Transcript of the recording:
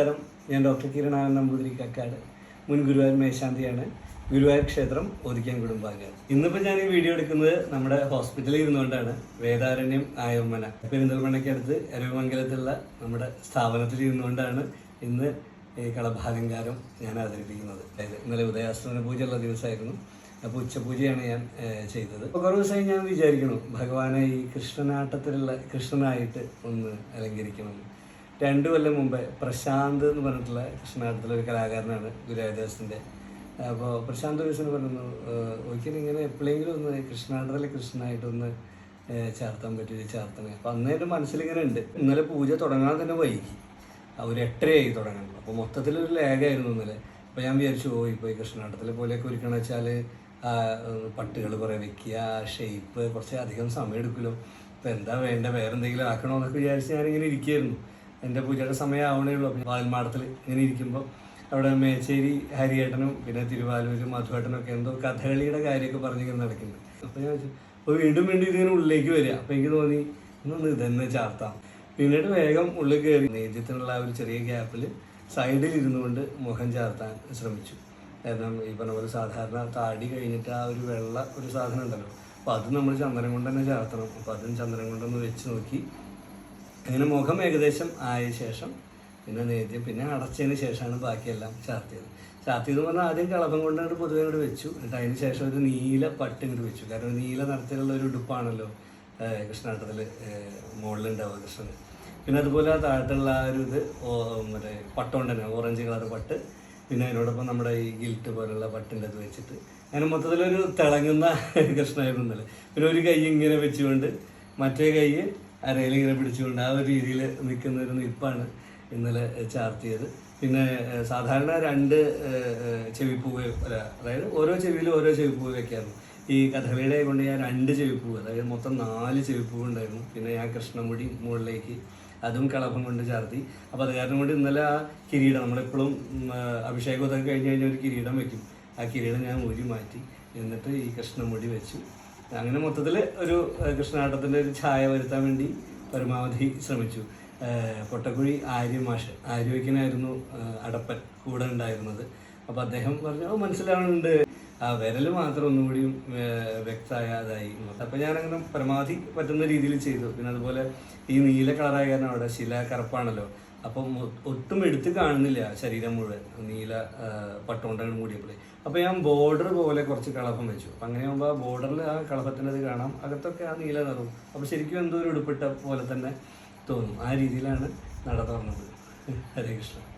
നമസ്കാരം ഞാൻ ഡോക്ടർ കിരണാനന്ദ നമ്പൂതിരി കക്കാട് മുൻ ഗുരുവായൂർ മേശാന്തിയാണ്. ഗുരുവായൂർ ക്ഷേത്രം ഒതുക്കാൻ കുടുംബാംഗം ഇന്നിപ്പോൾ ഞാൻ ഈ വീഡിയോ എടുക്കുന്നത് നമ്മുടെ ഹോസ്പിറ്റലിൽ ഇരുന്നുകൊണ്ടാണ്. വേദാരണ്യം ആയമ്മന പെരിന്തൽമണ്ണയ്ക്കടുത്ത് എരവിമംഗലത്തുള്ള നമ്മുടെ സ്ഥാപനത്തിൽ ഇരുന്നുകൊണ്ടാണ് ഇന്ന് ഈ കളഭാലങ്കാരം ഞാൻ അവതരിപ്പിക്കുന്നത്. അതായത് ഇന്നലെ ഉദയാസ്തമന പൂജ ഉള്ള ദിവസമായിരുന്നു. അപ്പോൾ ഉച്ചപൂജയാണ് ഞാൻ ചെയ്തത്. അപ്പോൾ കുറേ ദിവസമായി ഞാൻ വിചാരിക്കണം ഭഗവാനെ ഈ കൃഷ്ണനാട്ടത്തിലുള്ള കൃഷ്ണനായിട്ട് ഒന്ന് അലങ്കരിക്കണം. രണ്ടു കൊല്ലം മുമ്പേ പ്രശാന്ത് എന്ന് പറഞ്ഞിട്ടുള്ള കൃഷ്ണനാട്ടത്തിലെ ഒരു കലാകാരനാണ് ഗുരുവായൂർദാസിന്റെ അപ്പോൾ പ്രശാന്ത് ദിവസം പറഞ്ഞു "ഏഹ്, ഒരിക്കലും ഇങ്ങനെ എപ്പോഴെങ്കിലും ഒന്ന് കൃഷ്ണനാട്ടത്തിലെ കൃഷ്ണനായിട്ടൊന്ന് ചേർത്താൻ പറ്റിയ ചേർത്തണേ അപ്പോൾ അന്നേ എന്റെ മനസ്സിലിങ്ങനെ ഉണ്ട്. ഇന്നലെ പൂജ തുടങ്ങാൻ തന്നെ വൈകി. ഒരു എട്ടരയായി തുടങ്ങണം അപ്പോൾ മൊത്തത്തിലൊരു ലേഖയായിരുന്നു ഇന്നലെ. അപ്പോൾ ഞാൻ വിചാരിച്ചു പോയി പോയി കൃഷ്ണനാട്ടത്തിലെ പോലെയൊക്കെ ഒരുക്കണം വെച്ചാൽ പട്ടുകൾ കുറേ വെക്കുക ഷേപ്പ് കുറച്ച് അധികം സമയം എടുക്കുമല്ലോ അപ്പോൾ എന്താ വേണ്ട വേറെന്തെങ്കിലും എന്തെങ്കിലും ആക്കണോ എന്നൊക്കെ വിചാരിച്ച് ഞാനിങ്ങനെ ഇരിക്കുകയായിരുന്നു. എന്റെ പൂജയുടെ സമയം ആവണേ ഉള്ളൂ. അപ്പം വാൽമാടത്തിൽ ഇങ്ങനെ ഇരിക്കുമ്പോൾ അവിടെ മേച്ചേരി ഹരിയേട്ടനും പിന്നെ തിരുവാലൂർ മധുവേട്ടനും ഒക്കെ എന്തോ കഥകളിയുടെ കാര്യമൊക്കെ പറഞ്ഞിങ്ങനെ നടക്കുന്നുണ്ട്. അപ്പോൾ ഞാൻ വെച്ചു അപ്പോൾ വീണ്ടും വീണ്ടും ഇതിങ്ങനെ ഉള്ളിലേക്ക് വരിക. അപ്പോൾ എനിക്ക് തോന്നി ഇന്നൊന്ന് ഇതന്നെ ചാർത്താം. പിന്നീട് വേഗം ഉള്ളിൽ കയറി നേദ്യത്തിനുള്ള ആ ഒരു ചെറിയ ഗ്യാപ്പിൽ സൈഡിൽ ഇരുന്നുകൊണ്ട് മുഖം ചാർത്താൻ ശ്രമിച്ചു. കാരണം ഈ പറഞ്ഞ പോലെ സാധാരണ താടി കഴിഞ്ഞിട്ട് ആ ഒരു വെള്ള ഒരു സാധനം ഉണ്ടല്ലോ. അപ്പോൾ അത് നമ്മൾ ചന്ദനം കൊണ്ട് തന്നെ ചാർത്തണം. അപ്പോൾ അതും ചന്ദനം കൊണ്ടൊന്ന് വെച്ച് നോക്കി അങ്ങനെ മുഖം ഏകദേശം ആയ ശേഷം പിന്നെ നേദ്യം പിന്നെ അടച്ചതിന് ശേഷമാണ് ബാക്കിയെല്ലാം ചാർത്തിയത്. ചാർത്തിയത് പറഞ്ഞാൽ ആദ്യം കളഭം കൊണ്ട് അങ്ങോട്ട് പൊതുവെ അങ്ങോട്ട് വെച്ചു. എന്നിട്ട് അതിന് ശേഷം ഒരു നീല പട്ട് ഇങ്ങോട്ട് വെച്ചു. കാരണം നീല നിറത്തിലുള്ള ഒരു ഉടുപ്പാണല്ലോ കൃഷ്ണാട്ടത്തിൽ മുകളിലുണ്ടാവുക കൃഷ്ണന്. പിന്നെ അതുപോലെ താഴത്തുള്ള ആ ഒരു ഇത് മറ്റേ പട്ടുകൊണ്ട് തന്നെ ഓറഞ്ച് കളർ പട്ട്. പിന്നെ അതിനോടൊപ്പം നമ്മുടെ ഈ ഗിൽറ്റ് പോലുള്ള പട്ടിന്റെ അത് വെച്ചിട്ട്. അങ്ങനെ മൊത്തത്തിലൊരു തിളങ്ങുന്ന കൃഷ്ണായിരുന്നു ഇന്നലെ. പിന്നെ ഒരു കൈ ഇങ്ങനെ വെച്ചുകൊണ്ട് മറ്റേ കൈ അരയിൽ ഇങ്ങനെ പിടിച്ചുകൊണ്ട് ആ ഒരു രീതിയിൽ നിൽക്കുന്ന ഒരു നിപ്പാണ് ഇന്നലെ ചാർത്തിയത് പിന്നെ സാധാരണ രണ്ട് ചെവിപ്പൂവ് അതായത് ഓരോ ചെവിയിലും ഓരോ ചെവിപ്പൂവ് വെക്കാറുണ്ട്. ഈ കഥകളിയുടെ കൊണ്ട് ഞാൻ രണ്ട് ചെവിപ്പൂവ് അതായത് മൊത്തം നാല് ചെവിപ്പൂവ് ഉണ്ടായിരുന്നു. പിന്നെ ഞാൻ കൃഷ്ണമുടി മുകളിലേക്ക് അതും കളഭം കൊണ്ട് ചാർത്തി. അപ്പോൾ അത് കാരണം കൊണ്ട് ഇന്നലെ ആ കിരീടം നമ്മളെപ്പോഴും അഭിഷേകം ആ, അഭിഷേകമൊക്കെ കഴിഞ്ഞ് കഴിഞ്ഞാൽ ഒരു കിരീടം വെക്കും. ആ കിരീടം ഞാൻ ഊരി മാറ്റി. എന്നിട്ട് ഈ കൃഷ്ണമുടി വെച്ചു. അങ്ങനെ മൊത്തത്തിൽ ഒരു കൃഷ്ണാട്ടത്തിന്റെ ഒരു ഛായ വരുത്താൻ വേണ്ടി പരമാവധി ശ്രമിച്ചു. പൊട്ടക്കുഴി ആര്യ മാഷ് ആര്യവയ്ക്കനായിരുന്നു അടപ്പൻ കൂടെ ഉണ്ടായിരുന്നത്. അപ്പോൾ അദ്ദേഹം പറഞ്ഞു "ഓ, മനസ്സിലാവുന്നുണ്ട്. ആ വിരൽ മാത്രം ഒന്നുകൂടിയും ഏഹ്, വ്യക്തമായതായി. അപ്പോൾ ഞാനങ്ങനെ പരമാവധി പറ്റുന്ന രീതിയിൽ ചെയ്തു. പിന്നെ അതുപോലെ ഈ നീല കളറായ കാരണം അവിടെ ശില കറുപ്പാണല്ലോ. അപ്പം ഒട്ടും എടുത്ത് കാണുന്നില്ല ശരീരം മുഴുവൻ. നീല പട്ടുകൊണ്ടാണ് മൂടിയപ്പോൾ അപ്പോൾ ഞാൻ ബോർഡർ പോലെ കുറച്ച് കളഭം വെച്ചു. അപ്പം അങ്ങനെ ആകുമ്പോൾ ആ ബോർഡറിൽ ആ കളഭത്തിന്റെ ഇത് കാണാം. അകത്തൊക്കെ ആ നീല നിറവും. അപ്പോൾ ശരിക്കും എന്തോ ഒരു ഉടുപ്പിട്ട പോലെ തന്നെ തോന്നും. ആ രീതിയിലാണ് നട തുറന്നത്. ഹരേ കൃഷ്ണ.